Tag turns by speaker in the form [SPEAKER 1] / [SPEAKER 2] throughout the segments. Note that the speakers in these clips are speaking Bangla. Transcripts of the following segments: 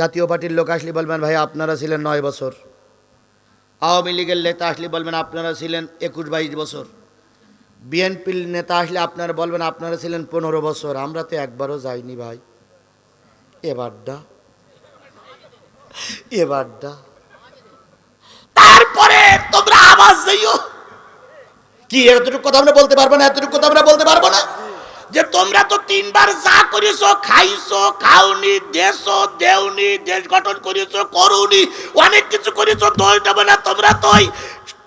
[SPEAKER 1] জাতীয় পার্টির লোক আসলে বলবেন, ভাই, আপনারা ছিলেন নয় বছর। আওয়ামী লীগের নেতা আসলে বলবেন, আপনারা ছিলেন একুশ বাইশ বছর। বিএনপির নেতা আসলে আপনারা বলবেন, আপনারা ছিলেন পনেরো বছর। আমরা তো একবারও যাইনি, ভাই। এবারটা এবারটা তারপরে তোমরা আওয়াজ দিও। কি, এতটুকু কথা আমরা বলতে পারব না? এতটুকু কথা আমরা বলতে পারব না? যে তোমরা তো তিনবার যা করেছ খাইছো, খাওনি দেশো দেওনি, দেশ গঠন করেছ করুনি, অনেক কিছু করেছ দল দেবে তোমরা তো ওই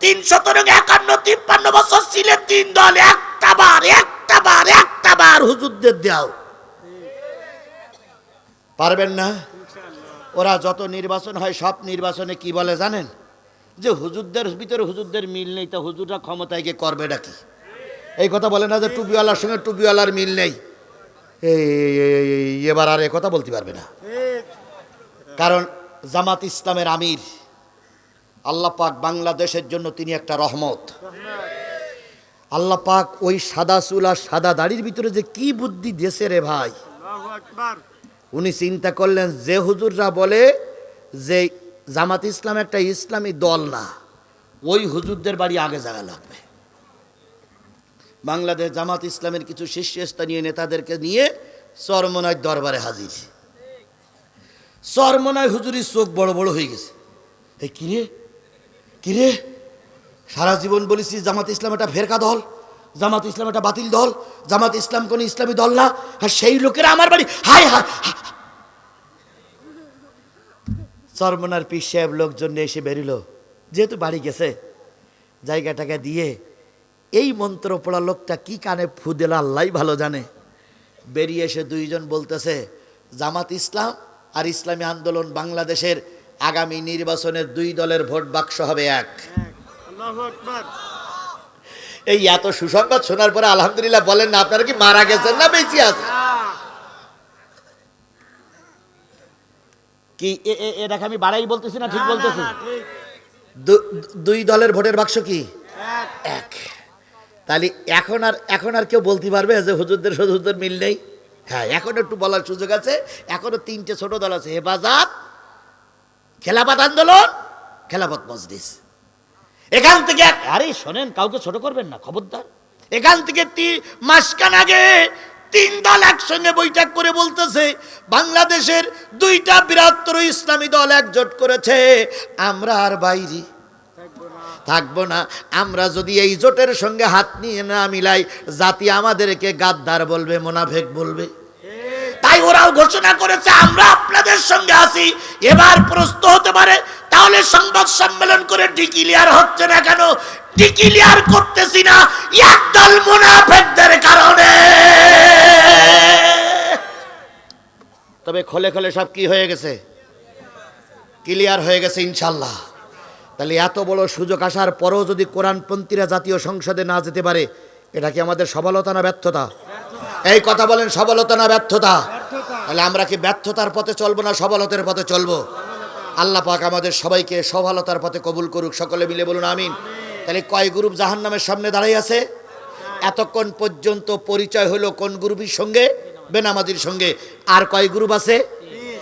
[SPEAKER 1] তিনশো তরক একান্ন, তিপ্পান্ন বছর ছিলে তিন দল, একটা বার একটা বার একটা বার হুজুরদের দাও। পারবেন না? ওরা যত নির্বাচন হয়, সব নির্বাচনে কি বলে জানেন? যে হুজুরদের ভিতরে হুজুরদের মিল নেই, তা হুজুররা ক্ষমতায় গিয়ে করবে নাকি? এই কথা বলে না যে টুপিওয়ালার সঙ্গে টুপিওয়ালার মিল নেই। এই এবার আর এ কথা বলতে পারবে না। কারণ জামাত ইসলামের আমির আল্লাহ পাক বাংলাদেশের জন্য তিনি একটা রহমত। আল্লাহ পাক ওই সাদা চুল আর সাদা দাড়ির ভিতরে যে কি বুদ্ধি দিয়েছে রে ভাই। উনি চিন্তা করলেন যে হুজুররা বলে যে জামাত ইসলাম একটা ইসলামী দল না ওই হুজুরদের বাড়ি আগে জায়গা লাগবে। বাংলাদেশ জামাত ইসলামের কিছু শীর্ষস্থানীয় নেতাদেরকে নিয়ে চরমনায় দরবারে হাজির। চরমনায় হুজুরির চোখ বড় বড় হয়ে গেছে। এই কিরে কিরে সারা জীবন বলেছি জামাত ইসলাম একটা ফেরকা দল, জামাত ইসলাম একটা বাতিল দল, জামাত ইসলাম কোন ইসলামী দল না, আর সেই লোকেরা আমার বাড়ি হায় হায় চরমনার পীর সাহেব লোকজন এসে বেরিল। যেহেতু বাড়ি গেছে জায়গাটাকে দিয়ে এই মন্ত্র পড়া লোকটা কি কানে ফু দিল আল্লাহ ভালো জানে। বেরিয়ে এসে দুইজন বলতেছে জামাত ইসলাম আর ইসলামী আন্দোলন বাংলাদেশের আগামী নির্বাচনের দুই দলের ভোট বাক্স হবে এক। এই এত সুসংবাদ শোনার পরে আলহামদুলিল্লাহ বলেন না আপনারা কি মারা গেছেন না বেঁচে আছে কি এটাকে আমি বাড়াই বলতেছি না ঠিক বলতেছি? দুই দলের ভোটের বাক্স কি? এক। তাহলে এখন আর এখন আর কেউ বলতে পারবে যে হুজুরদের হুজুরদের মিল নেই? হ্যাঁ এখন একটু বলার সুযোগ আছে। এখনও তিনটে ছোট দল আছে। হেফাজত, খেলাফত আন্দোলন, খেলাফত মজলিস। এখান থেকে আরে শোনেন, কাউকে ছোট করবেন না, খবরদার। এখান থেকে মাসখান আগে তিন দল একসঙ্গে বৈঠক করে বলতেছে, বাংলাদেশের দুইটা বৃহত্তর ইসলামী দল একজোট করেছে, আমরা আর বাইরে। থাকব না। আমরা যদি এই জোটের সঙ্গে হাত নিয়ে না মিলাই, জাতি আমাদেরকে গাদ্দার বলবে, মোনাফেক বলবে। তাই ওরাও ঘোষণা করেছে, আমরা আপনাদের সঙ্গে আছি। এবার প্রস্তুত হতে পারে, তাহলে সংবাদ সম্মেলন করে ডিক্লিয়ার হচ্ছে না কেন? ডিক্লিয়ার করতেছি না, একদল মুনাফেকদের কারণে। তবে খোলে খোলে সব কি হয়ে গেছে? ক্লিয়ার হয়ে গেছে, ইনশাল্লাহ। তাহলে এত বড় সুযোগ আসার পরেও যদি কোরআনপন্থীরা জাতীয় সংসদে না যেতে পারে, এটা কি আমাদের সফলতা না ব্যর্থতা? এই কথা বলেন, সফলতা না ব্যর্থতা? তাহলে আমরা কি ব্যর্থতার পথে চলবো না সফলতার পথে চলবো? আল্লাহ পাক আমাদের সবাইকে সফলতার পথে কবুল করুক, সকলে মিলে বলুন আমিন। তাহলে কয় গ্রুপ জাহান নামের সামনে দাঁড়াই আছে? এতক্ষণ পর্যন্ত পরিচয় হলো কোন গ্রুপের সঙ্গে? বেনামাজির সঙ্গে। আর কয় গ্রুপ আছে?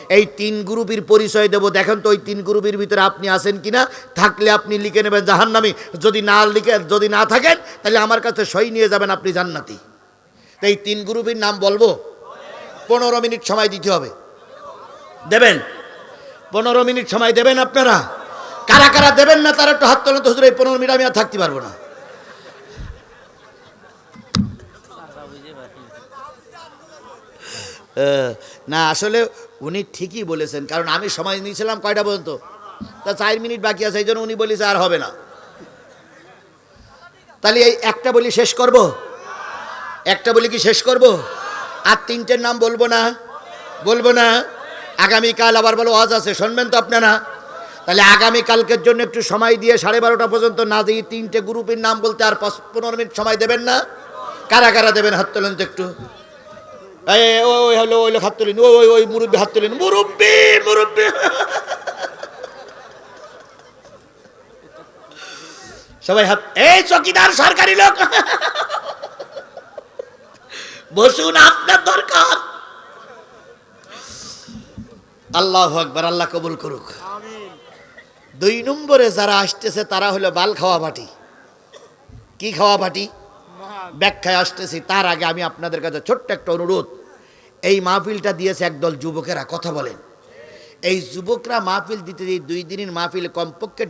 [SPEAKER 1] এই তিন গ্রুপের পরিচয় দেব। দেখেন তো, ওই তিন গ্রুপের ভিতরে আপনি আছেন কিনা? থাকলে আপনি লিখে নেবেন জাহান্নামি। যদি না লিখে, যদি না থাকেন, তাহলে আমার কাছে সই নিয়ে যাবেন আপনি জান্নাতি। তো এই তিন গ্রুপের নাম বলব? পনেরো মিনিট সময় দিতে হবে। দেবেন? পনেরো মিনিট সময় দেবেন আপনারা? কারা কারা দেবেন না, তারা একটু হাত তোলেন তো হুজুর, এই পনেরো মিনিট আমি আর থাকতে পারব না। না, আসলে উনি ঠিকই বলেছেন, কারণ আমি সময় নিয়েছিলাম কয়টা পর্যন্ত? তা চার মিনিট বাকি আছে এই জন্য উনি বলেছে আর হবে না। তাহলে এই একটা বলি শেষ করব? একটা বলি কি শেষ করব? আর তিনটের নাম বলব না? বলব না? আগামীকাল আবার বলো আজ আছে, শুনবেন তো আপনারা। তাহলে আগামীকালকের জন্য একটু সময় দিয়ে সাড়ে বারোটা পর্যন্ত না দিয়ে তিনটে গ্রুপের নাম বলতে আর পনেরো মিনিট সময় দেবেন না? কারা কারা দেবেন হাত তোলেন তো একটু? ওই হলো ওই লোক হাত তোলেন ওই ওই ওই মুরব্বী হাত তোলেন। মুরব্বী মুরব্বী। সবাই হাত এই চকিদার সরকারি লোক। বসুন আপনার দরকার। আল্লাহ আকবার আল্লাহ কবুল করুক। দুই নম্বরে যারা আসতেছে তারা হলো বাল খাওয়া বাটি। কি খাওয়া বাটি? ব্যাখ্যায় আসতেছি, তার আগে আমি আপনাদের কাছে ছোট্ট একটা অনুরোধ। এই মাহফিলটা দিয়েছে একদল যুবকেরা, কথা বলেন। এই যুবকরা মাহফিল দিতে দুই দিনের মাহফিল কমপক্ষে